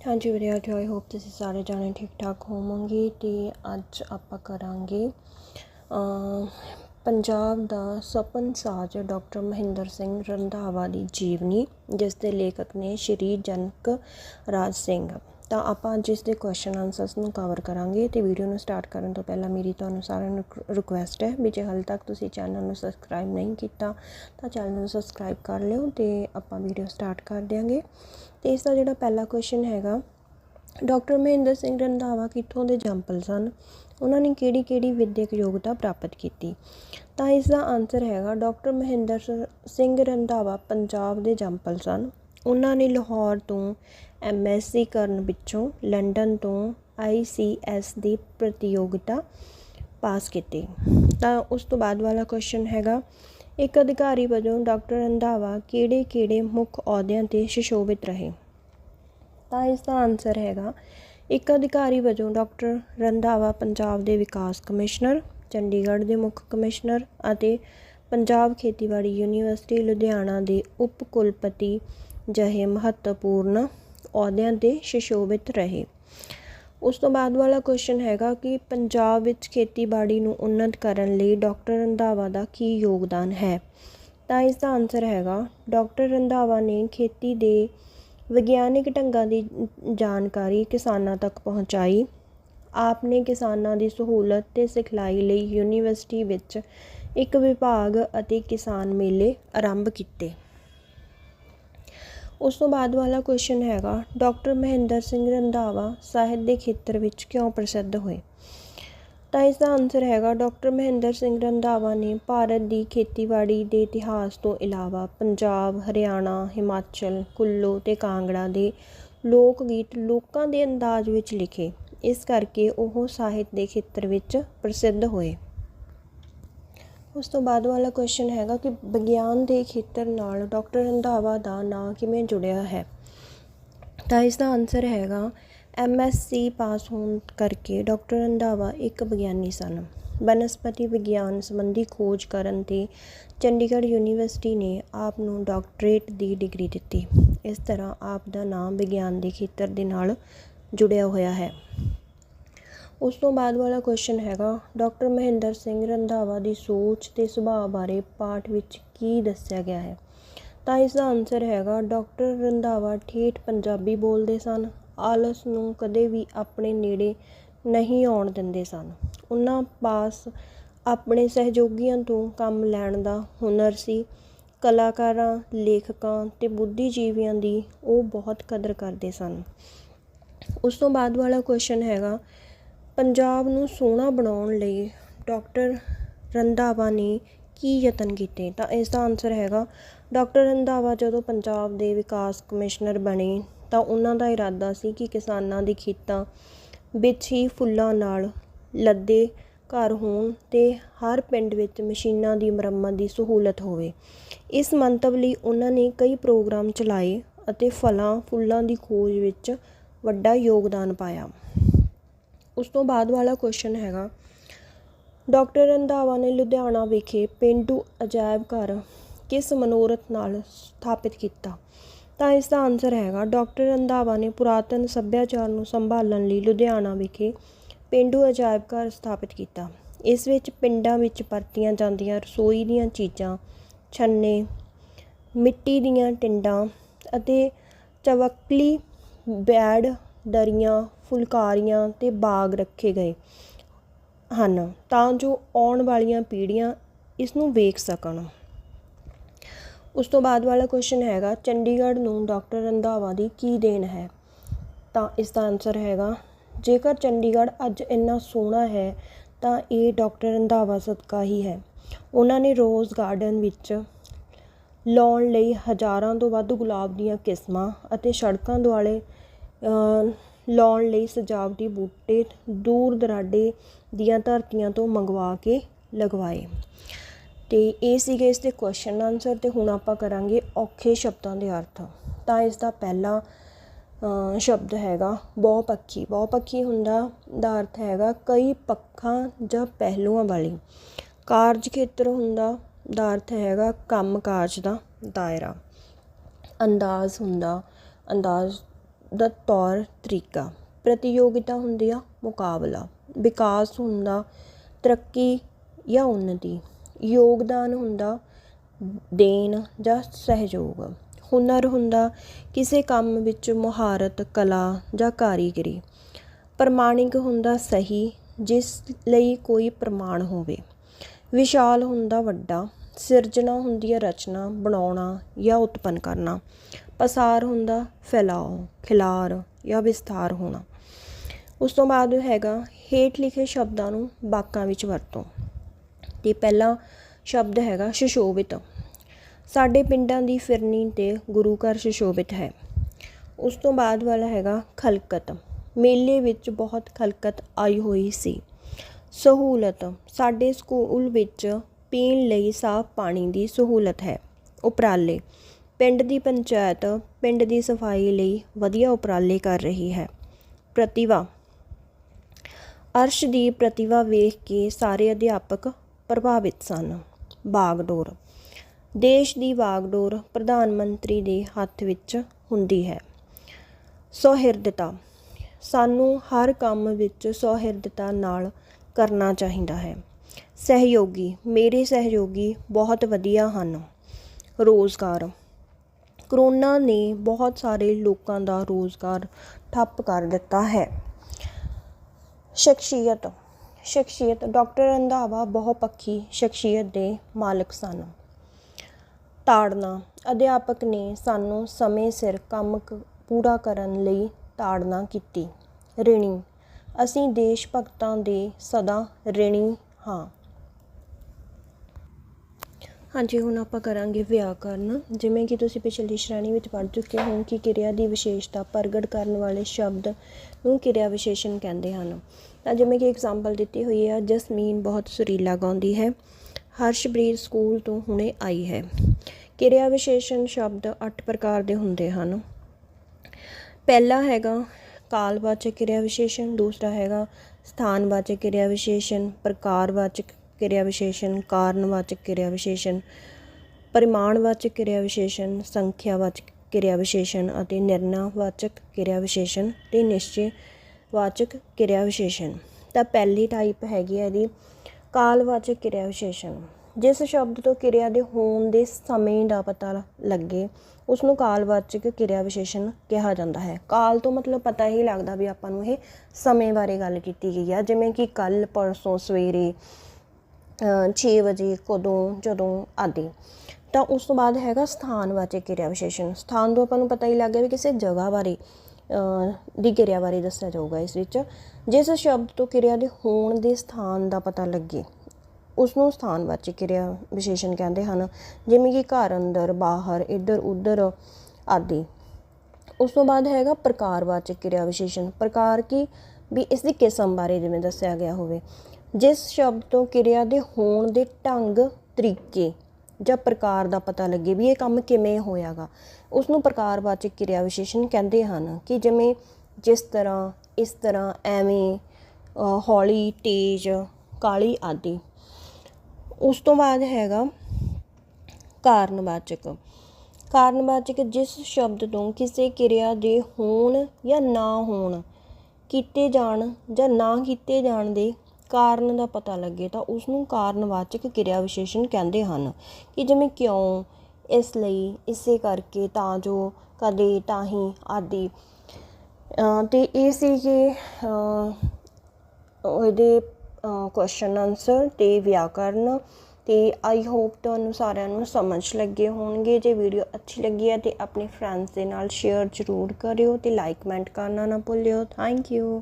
ਹਾਂਜੀ ਵਿਦਿਆਰਥੀਓ I hope ਤੁਸੀਂ ਸਾਰੇ ਜਾਣੇ ਠੀਕ ਠਾਕ ਹੋਵੋਗੇ ਤੇ ਅੱਜ ਆਪਾਂ ਕਰਾਂਗੇ ਪੰਜਾਬ ਦਾ ਸਪਨ ਸਾਜ ਡਾਕਟਰ ਮਹਿੰਦਰ ਸਿੰਘ ਰੰਧਾਵਾ ਦੀ ਜੀਵਨੀ, ਜਿਸ ਦੇ ਲੇਖਕ ਨੇ ਸ਼੍ਰੀ ਜਨਕ ਰਾਜ ਸਿੰਘ। ਤਾਂ ਆਪਾਂ ਅੱਜ ਇਸ ਦੇ ਕੁਐਸਚਨ ਆਨਸਰਸ ਨੂੰ ਕਵਰ ਕਰਾਂਗੇ ਤੇ ਵੀਡੀਓ ਨੂੰ ਸਟਾਰਟ ਕਰਨ ਤੋਂ ਪਹਿਲਾਂ ਮੇਰੀ ਤੁਹਾਨੂੰ ਸਾਰਿਆਂ ਨੂੰ ਰਿਕੁਐਸਟ ਹੈ ਵੀ ਜੇ ਹਾਲੇ ਤੱਕ ਤੁਸੀਂ ਚੈਨਲ ਨੂੰ ਸਬਸਕ੍ਰਾਈਬ ਨਹੀਂ ਕੀਤਾ, ਤਾਂ ਚੈਨਲ ਨੂੰ ਸਬਸਕ੍ਰਾਈਬ ਕਰ ਲਿਓ ਤੇ ਆਪਾਂ ਵੀਡੀਓ ਸਟਾਰਟ ਕਰ ਦਿਆਂਗੇ। ਤੇ ਇਸ ਦਾ ਜਿਹੜਾ ਪਹਿਲਾ ਕੁਐਸਚਨ ਹੈਗਾ, ਡਾਕਟਰ ਮਹਿੰਦਰ ਸਿੰਘ ਰੰਧਾਵਾ ਕਿੱਥੋਂ ਦੇ ਜੰਪਲ ਸਨ? ਉਹਨਾਂ ਨੇ ਕਿਹੜੀ ਕਿਹੜੀ ਵਿਦਿਅਕ ਯੋਗਤਾ ਪ੍ਰਾਪਤ ਕੀਤੀ? ਤਾਂ ਇਸ ਦਾ ਆਨਸਰ ਹੈਗਾ, ਡਾਕਟਰ ਮਹਿੰਦਰ ਸਿੰਘ ਰੰਧਾਵਾ ਪੰਜਾਬ ਦੇ ਜੰਪਲ ਸਨ। ਉਹਨਾਂ ਨੇ ਲਾਹੌਰ ਤੋਂ ਐਮਐਸਸੀ ਕਰਨ ਪਿੱਛੋਂ ਲੰਡਨ ਤੋਂ ਆਈਸੀਐਸ ਦੀ ਪ੍ਰਤੀਯੋਗਤਾ ਪਾਸ ਕੀਤੀ। ਤਾਂ ਉਸ ਤੋਂ ਬਾਅਦ ਵਾਲਾ ਕੁਐਸਚਨ ਹੈਗਾ, ਇੱਕ ਅਧਿਕਾਰੀ ਵਜੋਂ ਡਾਕਟਰ ਰੰਧਾਵਾ ਕਿਹੜੇ ਕਿਹੜੇ ਮੁੱਖ ਅਹੁਦਿਆਂ ਤੇ ਸੁਸ਼ੋਭਿਤ ਰਹੇ? ਤਾਂ ਇਸ ਦਾ ਆਨਸਰ ਹੈਗਾ, ਇੱਕ ਅਧਿਕਾਰੀ ਵਜੋਂ ਡਾਕਟਰ ਰੰਧਾਵਾ ਪੰਜਾਬ ਦੇ ਵਿਕਾਸ ਕਮਿਸ਼ਨਰ, ਚੰਡੀਗੜ੍ਹ ਦੇ ਮੁੱਖ ਕਮਿਸ਼ਨਰ ਅਤੇ ਪੰਜਾਬ ਖੇਤੀਬਾੜੀ ਯੂਨੀਵਰਸਿਟੀ ਲੁਧਿਆਣਾ ਦੇ ਉਪ ਕੁਲਪਤੀ ਜਿਹੇ ਮਹੱਤਵਪੂਰਨ ਅਹੁਦਿਆਂ ਤੇ ਸੁਸ਼ੋਭਿਤ ਰਹੇ। ਉਸ ਤੋਂ ਬਾਅਦ ਵਾਲਾ ਕੁਐਸਚਨ ਹੈਗਾ ਕਿ ਪੰਜਾਬ ਵਿੱਚ ਖੇਤੀਬਾੜੀ ਨੂੰ ਉੱਨਤ ਕਰਨ ਲਈ ਡਾਕਟਰ ਰੰਧਾਵਾ ਦਾ ਕੀ ਯੋਗਦਾਨ ਹੈ? ਤਾਂ ਇਸ ਦਾ ਆਨਸਰ ਹੈਗਾ, ਡਾਕਟਰ ਰੰਧਾਵਾ ਨੇ ਖੇਤੀ ਦੇ ਵਿਗਿਆਨਿਕ ਢੰਗਾਂ ਦੀ ਜਾਣਕਾਰੀ ਕਿਸਾਨਾਂ ਤੱਕ ਪਹੁੰਚਾਈ। ਆਪ ਨੇ ਕਿਸਾਨਾਂ ਦੀ ਸਹੂਲਤ ਤੇ ਸਿਖਲਾਈ ਲਈ ਯੂਨੀਵਰਸਿਟੀ ਵਿੱਚ ਇੱਕ ਵਿਭਾਗ ਅਤੇ ਕਿਸਾਨ ਮੇਲੇ ਆਰੰਭ ਕੀਤੇ। ਉਸ ਤੋਂ ਬਾਅਦ ਵਾਲਾ ਕੁਐਸਚਨ ਹੈਗਾ ਡਾਕਟਰ ਮਹਿੰਦਰ ਸਿੰਘ ਰੰਧਾਵਾ ਸਾਹਿਤ ਦੇ ਖੇਤਰ ਵਿੱਚ ਕਿਉਂ ਪ੍ਰਸਿੱਧ ਹੋਏ? ਤਾਂ ਇਸ ਦਾ ਆਨਸਰ ਹੈਗਾ ਡਾਕਟਰ ਮਹਿੰਦਰ ਸਿੰਘ ਰੰਧਾਵਾ ਨੇ ਭਾਰਤ ਦੀ ਖੇਤੀਬਾੜੀ ਦੇ ਇਤਿਹਾਸ ਤੋਂ ਇਲਾਵਾ ਪੰਜਾਬ, ਹਰਿਆਣਾ, ਹਿਮਾਚਲ, ਕੁੱਲੂ ਤੇ ਕਾਂਗੜਾ ਦੇ ਲੋਕ ਗੀਤ ਲੋਕਾਂ ਦੇ ਅੰਦਾਜ਼ ਵਿੱਚ ਲਿਖੇ। ਇਸ ਕਰਕੇ ਉਹ ਸਾਹਿਤ ਦੇ ਖੇਤਰ ਵਿੱਚ ਪ੍ਰਸਿੱਧ ਹੋਏ। ਉਸ ਤੋਂ ਬਾਅਦ ਵਾਲਾ ਕੁਐਸਚਨ ਹੈਗਾ ਕਿ ਵਿਗਿਆਨ ਦੇ ਖੇਤਰ ਨਾਲ ਡਾਕਟਰ ਰੰਧਾਵਾ ਦਾ ਨਾਂ ਕਿਵੇਂ ਜੁੜਿਆ ਹੈ? ਤਾਂ ਇਸ ਦਾ ਆਨਸਰ ਹੈਗਾ ਐਮਐਸਸੀ ਪਾਸ ਹੋਣ ਕਰਕੇ ਡਾਕਟਰ ਰੰਧਾਵਾ ਇੱਕ ਵਿਗਿਆਨੀ ਸਨ। ਬਨਸਪਤੀ ਵਿਗਿਆਨ ਸੰਬੰਧੀ ਖੋਜ ਕਰਨ ਤੇ ਚੰਡੀਗੜ੍ਹ ਯੂਨੀਵਰਸਿਟੀ ਨੇ ਆਪ ਨੂੰ ਡਾਕਟਰੇਟ ਦੀ ਡਿਗਰੀ ਦਿੱਤੀ। ਇਸ ਤਰ੍ਹਾਂ ਆਪ ਦਾ ਨਾਮ ਵਿਗਿਆਨ ਦੇ ਖੇਤਰ ਦੇ ਨਾਲ ਜੁੜਿਆ ਹੋਇਆ ਹੈ। ਉਸ ਤੋਂ ਬਾਅਦ ਵਾਲਾ ਕੁਐਸਚਨ ਹੈਗਾ ਡਾਕਟਰ ਮਹਿੰਦਰ ਸਿੰਘ ਰੰਧਾਵਾ ਦੀ ਸੋਚ ਤੇ ਸੁਭਾਅ ਬਾਰੇ ਪਾਠ ਵਿੱਚ ਕੀ ਦੱਸਿਆ ਗਿਆ ਹੈ? ਤਾਂ ਇਸ ਦਾ ਆਨਸਰ ਹੈਗਾ ਡਾਕਟਰ ਰੰਧਾਵਾ ਠੇਠ ਪੰਜਾਬੀ ਬੋਲਦੇ ਸਨ, ਆਲਸ ਨੂੰ ਕਦੇ ਵੀ ਆਪਣੇ ਨੇੜੇ ਨਹੀਂ ਆਉਣ ਦਿੰਦੇ ਸਨ। ਉਹਨਾਂ ਪਾਸ ਆਪਣੇ ਸਹਿਯੋਗੀਆਂ ਤੋਂ ਕੰਮ ਲੈਣ ਦਾ ਹੁਨਰ ਸੀ। ਕਲਾਕਾਰਾਂ, ਲੇਖਕਾਂ ਤੇ ਬੁੱਧੀਜੀਵੀਆਂ ਦੀ ਉਹ ਬਹੁਤ ਕਦਰ ਕਰਦੇ ਸਨ। ਉਸ ਤੋਂ ਬਾਅਦ ਵਾਲਾ ਕੁਐਸਚਨ ਹੈਗਾ ਪੰਜਾਬ ਨੂੰ ਸੋਹਣਾ ਬਣਾਉਣ ਲਈ ਡਾਕਟਰ ਰੰਧਾਵਾ ਨੇ ਕੀ ਯਤਨ ਕੀਤੇ? ਤਾਂ ਇਸ ਦਾ ਆਨਸਰ ਹੈਗਾ, ਡਾਕਟਰ ਰੰਧਾਵਾ ਜਦੋਂ ਪੰਜਾਬ ਦੇ ਵਿਕਾਸ ਕਮਿਸ਼ਨਰ ਬਣੇ, ਤਾਂ ਉਹਨਾਂ ਦਾ ਇਰਾਦਾ ਸੀ ਕਿ ਕਿਸਾਨਾਂ ਦੇ ਖੇਤਾਂ ਵਿੱਚ ਹੀ ਫੁੱਲਾਂ ਨਾਲ ਲੱਦੇ ਘਰ ਹੋਣ ਤੇ ਹਰ ਪਿੰਡ ਵਿੱਚ ਮਸ਼ੀਨਾਂ ਦੀ ਮੁਰੰਮਤ ਦੀ ਸਹੂਲਤ ਹੋਵੇ। ਇਸ ਮੰਤਵ ਲਈ ਉਹਨਾਂ ਨੇ ਕਈ ਪ੍ਰੋਗਰਾਮ ਚਲਾਏ ਅਤੇ ਫਲਾਂ ਫੁੱਲਾਂ ਦੀ ਖੋਜ ਵਿੱਚ ਵੱਡਾ ਯੋਗਦਾਨ ਪਾਇਆ। ਉਸ ਤੋਂ ਬਾਅਦ ਵਾਲਾ ਕੁਐਸਚਨ ਹੈਗਾ। ਡਾਕਟਰ ਰੰਧਾਵਾ ਨੇ ਲੁਧਿਆਣਾ ਵਿਖੇ ਪਿੰਡੂ ਅਜਾਇਬ ਘਰ ਕਿਸ ਮਨੋਰਥ ਨਾਲ ਸਥਾਪਿਤ ਕੀਤਾ? ਤਾਂ ਇਸ ਦਾ ਆਨਸਰ ਹੈਗਾ। ਡਾਕਟਰ ਰੰਧਾਵਾ ਨੇ ਪੁਰਾਤਨ ਸੱਭਿਆਚਾਰ ਨੂੰ ਸੰਭਾਲਣ ਲਈ ਲੁਧਿਆਣਾ ਵਿਖੇ ਪਿੰਡੂ ਅਜਾਇਬ ਘਰ ਸਥਾਪਿਤ ਕੀਤਾ। ਇਸ ਵਿੱਚ ਪਿੰਡਾਂ ਵਿੱਚ ਵਰਤੀਆਂ ਜਾਂਦੀਆਂ ਰਸੋਈ ਦੀਆਂ ਚੀਜ਼ਾਂ, ਛੰਨੇ, ਮਿੱਟੀ ਦੀਆਂ ਟਿੰਡਾਂ ਅਤੇ ਚਵਕਲੀ ਬੈਡ, ਦਰੀਆਂ ਫੁਲਕਾਰੀਆਂ ਅਤੇ ਬਾਗ ਰੱਖੇ ਗਏ ਹਨ ਤਾਂ ਜੋ ਆਉਣ ਵਾਲੀਆਂ ਪੀੜ੍ਹੀਆਂ ਇਸ ਨੂੰ ਵੇਖ ਸਕਣ। ਉਸ ਤੋਂ ਬਾਅਦ ਵਾਲਾ ਕੁਐਸਚਨ ਹੈਗਾ, ਚੰਡੀਗੜ੍ਹ ਨੂੰ ਡਾਕਟਰ ਰੰਧਾਵਾ ਦੀ ਕੀ ਦੇਣ ਹੈ? ਤਾਂ ਇਸ ਦਾ ਆਨਸਰ ਹੈਗਾ, ਜੇਕਰ ਚੰਡੀਗੜ੍ਹ ਅੱਜ ਇੰਨਾ ਸੋਹਣਾ ਹੈ, ਤਾਂ ਇਹ ਡਾਕਟਰ ਰੰਧਾਵਾ ਸਦਕਾ ਹੀ ਹੈ। ਉਹਨਾਂ ਨੇ ਰੋਜ਼ ਗਾਰਡਨ ਵਿੱਚ ਲਾਉਣ ਲਈ ਹਜ਼ਾਰਾਂ ਤੋਂ ਵੱਧ ਗੁਲਾਬ ਦੀਆਂ ਕਿਸਮਾਂ ਅਤੇ ਸੜਕਾਂ ਦੁਆਲੇ ਲਾਉਣ ਲਈ ਸਜਾਵਟੀ ਬੂਟੇ ਦੂਰ ਦਰਾਡੇ ਦੀਆਂ ਧਰਤੀਆਂ ਤੋਂ ਮੰਗਵਾ ਕੇ ਲਗਵਾਏ। ਤੇ ਇਹ ਸੀਗੇ ਇਸ ਦੇ ਕੁਐਸਚਨ ਆਨਸਰ ਤੇ ਹੁਣ ਆਪਾਂ ਕਰਾਂਗੇ ਔਖੇ ਸ਼ਬਦਾਂ ਦੇ ਅਰਥ। ਤਾਂ ਇਸ ਦਾ ਪਹਿਲਾ ਸ਼ਬਦ ਹੈਗਾ ਬਹੁਪੱਖੀ ਬਹੁਪੱਖੀ ਹੁੰਦਾ, ਦਾ ਅਰਥ ਹੈਗਾ ਕਈ ਪੱਖਾਂ ਜਾਂ ਪਹਿਲੂਆਂ ਵਾਲੀ। ਕਾਰਜ ਖੇਤਰ ਹੁੰਦਾ, ਦਾ ਅਰਥ ਹੈਗਾ ਕੰਮ ਕਾਜ ਦਾ ਦਾਇਰਾ। ਅੰਦਾਜ਼ ਹੁੰਦਾ, ਅੰਦਾਜ਼ ਦਾ ਤੌਰ ਤਰੀਕਾ, ਪ੍ਰਤੀਯੋਗਿਤਾ ਹੁੰਦੀ ਆ ਮੁਕਾਬਲਾ, ਵਿਕਾਸ ਹੁੰਦਾ ਤਰੱਕੀ ਜਾਂ ਉੱਨਤੀ, ਯੋਗਦਾਨ ਹੁੰਦਾ ਦੇਣ ਜਾਂ ਸਹਿਯੋਗ, ਹੁਨਰ ਹੁੰਦਾ ਕਿਸੇ ਕੰਮ ਵਿੱਚ ਮੁਹਾਰਤ, ਕਲਾ ਜਾਂ ਕਾਰੀਗਰੀ, ਪ੍ਰਮਾਣਿਕ ਹੁੰਦਾ ਸਹੀ, ਜਿਸ ਲਈ ਕੋਈ ਪ੍ਰਮਾਣ ਹੋਵੇ, ਵਿਸ਼ਾਲ ਹੁੰਦਾ ਵੱਡਾ ਸਿਰਜਣਾ ਹੁੰਦੀ ਹੈ ਰਚਨਾ, ਬਣਾਉਣਾ ਜਾਂ ਉਤਪੰਨ ਕਰਨਾ। ਪਸਾਰ ਹੁੰਦਾ, ਫੈਲਾਓ, ਖਿਲਾਰ ਜਾਂ ਵਿਸਥਾਰ ਹੋਣਾ। ਉਸ ਤੋਂ ਬਾਅਦ ਹੈਗਾ, ਹੇਠ ਲਿਖੇ ਸ਼ਬਦਾਂ ਨੂੰ ਵਾਕਾਂ ਵਿੱਚ ਵਰਤੋ। ਤੇ ਪਹਿਲਾ ਸ਼ਬਦ ਹੈਗਾ, ਸ਼ਸ਼ੋਭਿਤ। ਸਾਡੇ ਪਿੰਡਾਂ ਦੀ ਫਿਰਨੀ ਤੇ ਗੁਰੂ ਘਰ ਸ਼ਸ਼ੋਭਿਤ ਹੈ। ਉਸ ਤੋਂ ਬਾਅਦ ਵਾਲਾ ਹੈਗਾ, ਖਲਕਤ। ਮੇਲੇ ਵਿੱਚ ਬਹੁਤ ਖਲਕਤ ਆਈ ਹੋਈ ਸੀ। ਸਹੂਲਤ। ਸਾਡੇ ਸਕੂਲ ਵਿੱਚ ਪੀਣ ਲਈ ਸਾਫ਼ ਪਾਣੀ ਦੀ ਸਹੂਲਤ ਹੈ। ਉਪਰਾਲੇ। ਪਿੰਡ ਦੀ ਪੰਚਾਇਤ ਪਿੰਡ ਦੀ ਸਫ਼ਾਈ ਲਈ ਵਧੀਆ ਉਪਰਾਲੇ ਕਰ ਰਹੀ ਹੈ। ਪ੍ਰਤਿਭਾ। ਅਰਸ਼ ਦੀ ਪ੍ਰਤਿਭਾ ਵੇਖ ਕੇ ਸਾਰੇ ਅਧਿਆਪਕ ਪ੍ਰਭਾਵਿਤ ਸਨ। ਬਾਗਡੋਰ। ਦੇਸ਼ ਦੀ ਬਾਗਡੋਰ ਪ੍ਰਧਾਨ ਮੰਤਰੀ ਦੇ ਹੱਥ ਵਿੱਚ ਹੁੰਦੀ ਹੈ। ਸੌਹਿਰਦਤਾ। ਸਾਨੂੰ ਹਰ ਕੰਮ ਵਿੱਚ ਸੌਹਿਰਦਤਾ ਨਾਲ ਕਰਨਾ ਚਾਹੀਦਾ ਹੈ। ਸਹਿਯੋਗੀ, ਮੇਰੇ ਸਹਿਯੋਗੀ ਬਹੁਤ ਵਧੀਆ ਹਨ। ਰੋਜ਼ਗਾਰ। ਕਰੋਨਾ ਨੇ ਬਹੁਤ ਸਾਰੇ ਲੋਕਾਂ ਦਾ ਰੋਜ਼ਗਾਰ ਠੱਪ ਕਰ ਦਿੱਤਾ ਹੈ। ਸ਼ਖਸੀਅਤ। ਸ਼ਖਸੀਅਤ ਡਾਕਟਰ ਰੰਧਾਵਾ ਬਹੁਪੱਖੀ ਸ਼ਖਸੀਅਤ ਦੇ ਮਾਲਕ ਸਨ। ਤਾੜਨਾ। ਅਧਿਆਪਕ ਨੇ ਸਾਨੂੰ ਸਮੇਂ ਸਿਰ ਕੰਮ ਕ- ਪੂਰਾ ਕਰਨ ਲਈ ਤਾੜਨਾ ਕੀਤੀ। ਰਿਣੀ। ਅਸੀਂ ਦੇਸ਼ ਭਗਤਾਂ ਦੇ ਸਦਾ ਰਿਣੀ ਹਾਂ। ਹਾਂਜੀ, ਹੁਣ ਆਪਾਂ ਕਰਾਂਗੇ ਵਿਆਕਰਨ ਜਿਵੇਂ ਕਿ ਤੁਸੀਂ ਪਿਛਲੀ ਸ਼੍ਰੇਣੀ ਵਿੱਚ ਪੜ੍ਹ ਚੁੱਕੇ ਹੋ ਕਿ ਕਿਰਿਆ ਦੀ ਵਿਸ਼ੇਸ਼ਤਾ ਪ੍ਰਗਟ ਕਰਨ ਵਾਲੇ ਸ਼ਬਦ ਨੂੰ ਕਿਰਿਆ ਵਿਸ਼ੇਸ਼ਣ ਕਹਿੰਦੇ ਹਨ। ਤਾਂ ਜਿਵੇਂ ਕਿ ਐਗਜ਼ਾਮਪਲ ਦਿੱਤੀ ਹੋਈ ਹੈ, ਜਸਮੀਨ ਬਹੁਤ ਸੁਰੀਲਾ ਗਾਉਂਦੀ ਹੈ। ਹਰਸ਼ਪ੍ਰੀਤ ਸਕੂਲ ਤੋਂ ਹੁਣੇ ਆਈ ਹੈ। ਕਿਰਿਆ ਵਿਸ਼ੇਸ਼ਣ ਸ਼ਬਦ 8 ਪ੍ਰਕਾਰ ਦੇ ਹੁੰਦੇ ਹਨ। ਪਹਿਲਾ ਹੈਗਾ ਕਾਲਵਾਚਕ ਕਿਰਿਆ ਵਿਸ਼ੇਸ਼ਣ, ਦੂਸਰਾ ਹੈਗਾ ਸਥਾਨਵਾਚਕ ਕਿਰਿਆ ਵਿਸ਼ੇਸ਼ਣ, ਪ੍ਰਕਾਰਵਾਚਕ ਕਿਰਿਆ ਵਿਸ਼ੇਸ਼ਣ ਕਾਰਨਵਾਚਕ ਕਿਰਿਆ ਵਿਸ਼ੇਸ਼ਣ ਪਰਿਮਾਣਵਾਚਕ ਕਿਰਿਆ ਵਿਸ਼ੇਸ਼ਣ ਸੰਖਿਆਵਾਚਕ ਕਿਰਿਆ ਵਿਸ਼ੇਸ਼ਣ ਅਤੇ ਨਿਰਣਾਵਾਚਕ ਕਿਰਿਆ ਵਿਸ਼ੇਸ਼ਣ ਤੇ ਨਿਸ਼ਚੈਵਾਚਕ ਕਿਰਿਆ ਵਿਸ਼ੇਸ਼ਣ ਤਾਂ ਪਹਿਲੀ ਟਾਈਪ ਹੈਗੀ ਹੈ ਇਹਦੀ, ਕਾਲਵਾਚਕ ਕਿਰਿਆ ਵਿਸ਼ੇਸ਼ਣ ਜਿਸ ਸ਼ਬਦ ਤੋਂ ਕਿਰਿਆ ਦੇ ਹੋਣ ਦੇ ਸਮੇਂ ਦਾ ਪਤਾ ਲੱਗੇ ਉਸ ਨੂੰ ਕਾਲਵਾਚਕ ਕਿਰਿਆ ਵਿਸ਼ੇਸ਼ਣ ਕਿਹਾ ਜਾਂਦਾ ਹੈ। ਕਾਲ ਤੋਂ ਮਤਲਬ ਪਤਾ ਹੀ ਲੱਗਦਾ ਵੀ ਆਪਾਂ ਨੂੰ ਇਹ ਸਮੇਂ ਬਾਰੇ ਗੱਲ ਕੀਤੀ ਗਈ ਆ। ਜਿਵੇਂ ਕਿ ਕੱਲ ਪਰਸੋਂ, ਸਵੇਰੇ 6 ਵਜੇ ਕਦੋਂ, ਜਦੋਂ ਆਦਿ। ਤਾਂ ਉਸ ਤੋਂ ਬਾਅਦ ਹੈਗਾ ਸਥਾਨਵਾਚਕ ਕਿਰਿਆ ਵਿਸ਼ੇਸ਼ਣ। ਸਥਾਨ ਤੋਂ ਆਪਾਂ ਨੂੰ ਪਤਾ ਹੀ ਲੱਗ ਗਿਆ ਵੀ ਕਿਸੇ ਜਗ੍ਹਾ ਬਾਰੇ ਦੀ ਕਿਰਿਆ ਬਾਰੇ ਦੱਸਿਆ ਜਾਊਗਾ ਇਸ ਵਿੱਚ। ਜਿਸ ਸ਼ਬਦ ਤੋਂ ਕਿਰਿਆ ਦੇ ਹੋਣ ਦੇ ਸਥਾਨ ਦਾ ਪਤਾ ਲੱਗੇ ਉਸ ਨੂੰ ਸਥਾਨਵਾਚਕ ਕਿਰਿਆ ਵਿਸ਼ੇਸ਼ਣ ਕਹਿੰਦੇ ਹਨ। ਜਿਵੇਂ ਕਿ ਘਰ ਅੰਦਰ, ਬਾਹਰ, ਇੱਧਰ, ਉੱਧਰ ਆਦਿ। ਉਸ ਤੋਂ ਬਾਅਦ ਹੈਗਾ ਪ੍ਰਕਾਰਵਾਚਕ ਕਿਰਿਆ ਵਿਸ਼ੇਸ਼ਣ। ਪ੍ਰਕਾਰ ਕੀ? ਵੀ ਇਸ ਦੀ ਕਿਸਮ ਬਾਰੇ ਜਿਵੇਂ ਦੱਸਿਆ ਗਿਆ ਹੋਵੇ। ਜਿਸ ਸ਼ਬਦ ਤੋਂ ਕਿਰਿਆ ਦੇ ਹੋਣ ਦੇ ਢੰਗ, ਤਰੀਕੇ ਜਾਂ ਪ੍ਰਕਾਰ ਦਾ ਪਤਾ ਲੱਗੇ ਵੀ ਇਹ ਕੰਮ ਕਿਵੇਂ ਹੋਇਆਗਾ। ਉਸ ਨੂੰ ਪ੍ਰਕਾਰਵਾਚਕ ਕਿਰਿਆ ਵਿਸ਼ੇਸ਼ਣ ਕਹਿੰਦੇ ਹਨ ਕਿ ਜਿਵੇਂ ਜਿਸ ਤਰ੍ਹਾਂ, ਇਸ ਤਰ੍ਹਾਂ, ਐਵੇਂ ਹੌਲੀ, ਤੇਜ਼ ਕਾਲੀ ਆਦਿ। ਉਸ ਤੋਂ ਬਾਅਦ ਹੈਗਾ ਕਾਰਨਵਾਚਕ। ਕਾਰਨਵਾਚਕ ਜਿਸ ਸ਼ਬਦ ਤੋਂ ਕਿਸੇ ਕਿਰਿਆ ਦੇ ਹੋਣ ਜਾਂ ਨਾ ਹੋਣ ਕੀਤੇ ਜਾਣ ਜਾਂ ਨਾ ਕੀਤੇ ਜਾਣ ਦੇ ਕਾਰਨ ਦਾ ਪਤਾ ਲੱਗੇ ਤਾਂ ਉਸ ਨੂੰ ਕਾਰਨਵਾਚਕ ਕਿਰਿਆ ਵਿਸ਼ੇਸ਼ਣ ਕਹਿੰਦੇ ਹਨ ਕਿ ਜਿਵੇਂ ਕਿਉਂ ਇਸ ਲਈ ਇਸੇ ਕਰਕੇ ਤਾਂ ਜੋ ਕਦੇ ਤਾਂ ਹੀ ਆਦਿ। ਅ, ਤੇ ਇਹ ਸੀ ਕਿ ਅ, ਉਹਦੇ ਕੁਐਸਚਨ ਆਨਸਰ ਤੇ ਵਿਆਕਰਨ। ਤੇ ਆਈ ਹੋਪ ਤੁਹਾਨੂੰ ਸਾਰਿਆਂ ਨੂੰ ਸਮਝ ਲੱਗੇ ਹੋਣਗੇ। ਜੇ ਵੀਡੀਓ ਅੱਛੀ ਲੱਗੀ ਹੈ ਤੇ ਆਪਣੇ ਫਰੈਂਡਸ ਦੇ ਨਾਲ ਸ਼ੇਅਰ ਜ਼ਰੂਰ ਕਰਿਓ ਤੇ ਲਾਈਕ ਕਮੈਂਟ ਕਰਨਾ ਨਾ ਭੁੱਲਿਓ। Thank you